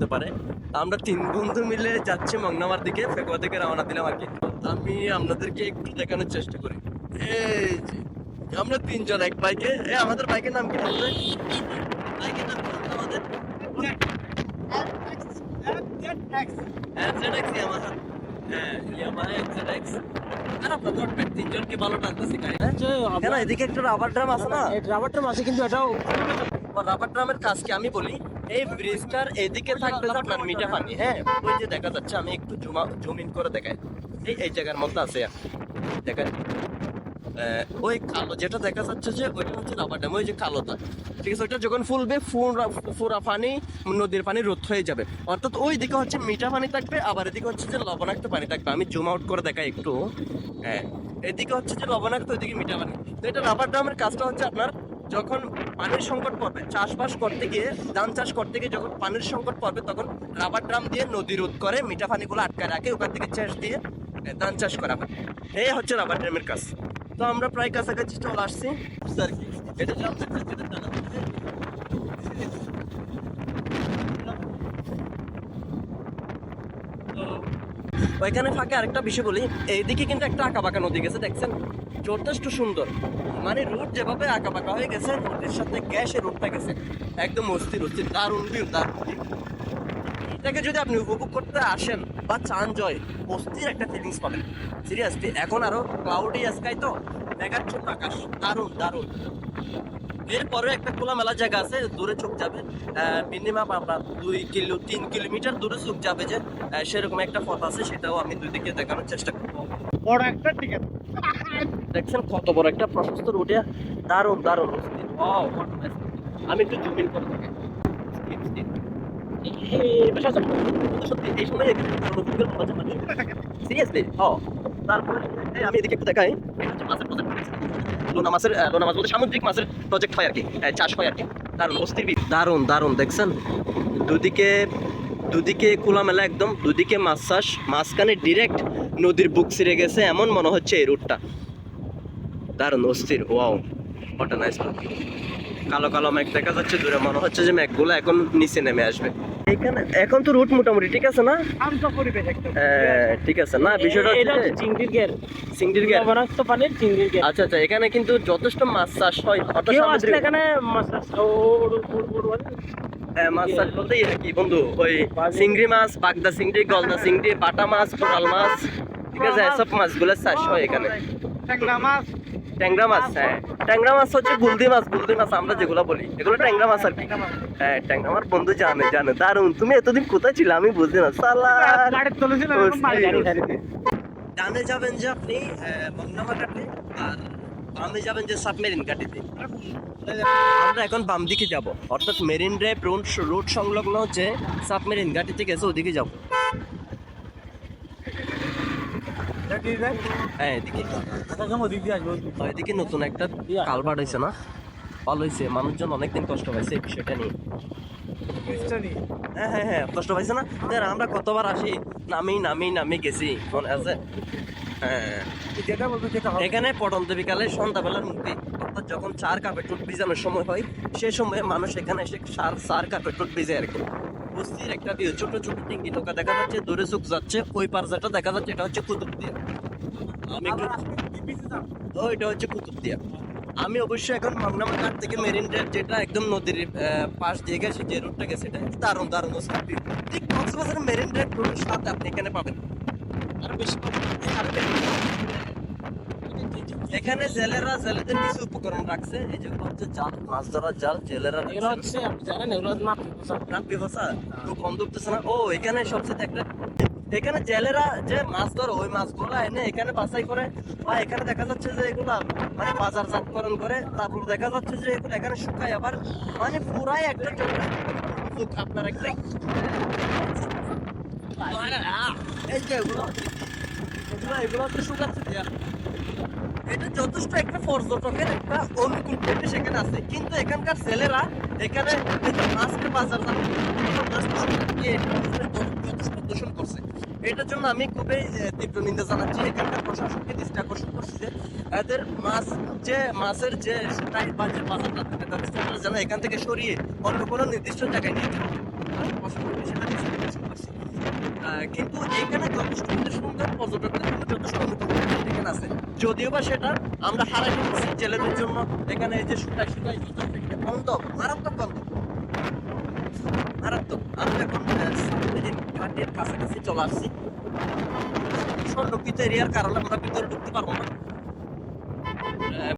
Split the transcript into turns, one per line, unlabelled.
হতে পারে। আমরা তিন বন্ধু মিলে যাচ্ছি মংনামার দিকে ফেকুয়া থেকে রওনা দিলাম আর কি আমি আপনাদেরকে একটু দেখানোর চেষ্টা করি। এই আমরা তিনজন এক বাইকে এ। আমাদের বাইকের নাম কি আমাদের বাইকের নাম আমাদের? হ্যাঁ টানতেছে এদিকে একটা রাবার ড্রাম আছে না?
রাবারটা মাসে কিন্তু এটাও
রাবার ড্রামের কাজ কি আমি বলি? এই ব্রিজটার এদিকে থাকবে আপনার মিঠা পানি হ্যাঁ? ওই যে দেখা যাচ্ছে, আমি একটু জুমা জুম ইন করে দেখাই। এই এই জায়গার মধ্যে আছে দেখেন ওই কালো যেটা দেখা যাচ্ছে যে, ওইটা হচ্ছে রাবার ড্যাম, ওই যে কালোটা ঠিক আছে, ওইটা যখন ফুলবে, ফুরা ফুরা পানি, নদীর পানি রোধ হয়ে যাবে। অর্থাৎ ওই দিকে হচ্ছে মিঠা পানি থাকবে, আবার এদিকে হচ্ছে যে লবণাক্ত পানি থাকবে। আমি জুম আউট করে দেখাই একটু। হ্যাঁ এদিকে হচ্ছে যে লবণাক্ত, ওইদিকে মিঠা পানি। তো এটা রাবার ড্রামের কাজটা হচ্ছে আপনার যখন পানির সংকট পড়বে, চাষবাস করতে গিয়ে, ধান চাষ করতে গিয়ে যখন পানির সংকট পড়বে, তখন রাবার ড্রাম দিয়ে নদী রোধ করে মিঠা পানিগুলো আটকায় রাখে, ওখান থেকে চাষ দিয়ে ধান চাষ করা হয়। এই হচ্ছে রাবার ড্রামের কাজ। তো আমরা প্রায় কাছাকাছি চলে আসছি। আর কি এটা যে আমাদের যেটা জানা আছে, তো ওইখানে ফাঁকে আরেকটা বিষয় বলি, এইদিকে কিন্তু একটা আঁকা বাঁকা নদী গেছে, দেখছেন? যথেষ্ট সুন্দর। মানে রুট যেভাবে আঁকা বাঁকা হয়ে গেছে, নদীর সাথে গ্যাসে রুটটা গেছে। একদম অস্থির অস্থির, দারুণ ভিউ দারুণ এটাকে যদি আপনি উপভোগ করতে আসেন বা চান জয়, অস্থির একটা ফিলিংস পাবেন। সিরিয়াসলি এখন আরও ক্লাউডি স্কাই তো, দেখার জন্য আকাশ দারুণ দারুণ। এরপরে একটা খোলামেলা জায়গা আছে দূরে চোখ যাবে। মিনিমাম আপনার দুই কিলো তিন কিলোমিটার দূরে চোখ যাবে যে সেরকম একটা পথ আছে সেটাও আমি দুই দিকে দেখানোর চেষ্টা করব।
বড় একটা আছে।
দেখছেন কত বড় একটা প্রশস্ত রুটে দারুণ দারুণ. আমি একটু জুম ইন করে থাকি সিরিয়াসলি ও তারপরে আমি এদিকে একটু দেখাই এটা হচ্ছে মাছের project। লোনা মাছের লোনা মাছ বলতে সামুদ্রিক মাছের প্রজেক্ট হয় আর কি চাষ হয় আর কি দারুণ, অস্থির দারুণ দারুণ, দেখছেন? দুদিকে দুদিকে খোলামেলা একদম, দুদিকে মাছ চাষ, মাঝখানে ডিরেক্ট নদীর বুক ছিঁড়ে গেছে এমন মনে হচ্ছে এই রুটটা দারুণ, অস্থির ওয়াও ওটা নাইস কালো কালো মেঘ দেখা যাচ্ছে দূরে মনে হচ্ছে যে মেঘ মেঘগুলো এখন নিচে নেমে আসবে। এখানে এখন তো রুট মোটামুটি ঠিক আছে না? হ্যাঁ, ঠিক আছে। না বিষয়টা
চিংড়ির গের
সিঙ্গির গেট
লবণাক্ত পানির চিংড়ির গের
আচ্ছা আচ্ছা এখানে কিন্তু যথেষ্ট মাছ চাষ হয়। সামুদ্রিক
এখানে মাছ চাষ-
হ্যাঁ, মাছ চাষ বলতে কি বন্ধু। ওই চিংড়ি মাছ বাগদা চিংড়ি গলদা চিংড়ি বাটা মাছ কোরাল মাছ ঠিক আছে এসব মাছগুলো চাষ হয় এখানে।
মাছ।
ট্যাংরা মাছ হ্যাঁ। ট্যাংরা মাছ হচ্ছে গুলদি মাছ গুলদি মাছ আমরা যেগুলো বলি এগুলো ট্যাংরা মাছ আর কি। হ্যাঁ ট্যাংরা আমার বন্ধু জানে জানে। দারুণ তুমি এতদিন কোথায় ছিলে? আমি বুঝতে না। সালা। ডানে যাবেন যে আপনি মংনামা ঘাটে আর বামে যাবেন যে সাবমেরিন ঘাটিতে। আমরা এখন বাম দিকে যাব। অর্থাৎ মেরিন ড্রাইভ রুট সংলগ্ন হচ্ছে সাবমেরিন ঘাটি থেকে ওদিকে যাব। হ্যাঁ এদিকে।
দিয়ে
এদিকে নতুন একটা কালভার্ট হয়েছে না? ভালো হয়েছে মানুষজন অনেকদিন কষ্ট পাইছে এই বিষয়টা নিয়ে। হ্যাঁ হ্যাঁ হ্যাঁ কষ্ট পাইছে না? দেখ, আমরা কতবার আসি? নামি নামি নামি গেছি মনে আছে? হ্যাঁ। এখানে পটন্ত বিকালে সন্ধ্যাবেলার মুক্তি অর্থাৎ যখন চার কাপে টুট ভিজানোর সময় হয় সে সময়ে মানুষ এখানে এসে সার চার কাপে টুট ভিজে আর কি। বস্তির একটা ভিউ ছোট ছোট টিঙ্গি নৌকা দেখা যাচ্ছে দূরে চোখ যাচ্ছে ওই পার যেটা দেখা যাচ্ছে এটা হচ্ছে কুতুব দিয়া। আমি একটু ও এটা হচ্ছে কুতুব দিয়া। আমি অবশ্যই এখন মামনামা ঘাট থেকে মেরিন ড্রাইভ যেটা একদম নদীর পাশ দিয়ে গেছে যে রোডটা গেছে এটা দারুণ দারুণ। ঠিক কক্সবাজারের মেরিন ড্রাইভ রুটের সাথে আপনি এখানে পাবেন। আর বেশি পাবেন এখানে জেলেরা জেলেদের কিছু উপকরণ রাখছে এই যেগুলো হচ্ছে জাল মাছ ধরার জাল জেলেরা
এগুলো হচ্ছে আপনি জানেন এগুলো মাছ
ভাষা তো কম ধরতেছে না? ও এখানে সবচেয়ে একটা এখানে জেলেরা যে মাছ ধরে ওই মাছগুলো এনে এখানে বাছাই করে বা এখানে দেখা যাচ্ছে যে এগুলা মানে বাজারজাতকরণ করে তারপর দেখা যাচ্ছে যে এগুলো এখানে শুকায় আবার মানে পুরাই একটা আপনার একটা এই যে এগুলো। এগুলো এটা যথেষ্ট একটা পর্যটকের একটা অনুকূল পরিবেশ এখানে আছে। কিন্তু এখানকার ছেলেরা এখানে মাছের বাজার যথেষ্ট দূষণ করছে। এটার জন্য আমি খুবই তীব্র নিন্দা জানাচ্ছি এখানকার প্রশাসনকে, দৃষ্টি আকর্ষণ করছি যে এদের মাছ, যে মাছের যে টাইপ বা যে বাজারটা থাকে, তাদের সেটা যেন এখান থেকে সরিয়ে অন্য কোনো নির্দিষ্ট জায়গায় নিয়ে। প্রশাসনকে সেটা কিন্তু এখানে যথেষ্ট সুন্দর পর্যটকদের জন্য যথেষ্ট অনুকূল পরিবেশ এখানে আছে যদিও বা সেটা আমরা হারাই ফেলছি ছেলেদের জন্য, এখানে এই যে শুকাই শুকাই বন্ধ মারাত্মক বন্ধ মারাত্মক আমরা এখন ঘাটের কাছাকাছি চলে আসছি। সংরক্ষিত এরিয়ার কারণে আমরা ভিতরে ঢুকতে পারব না।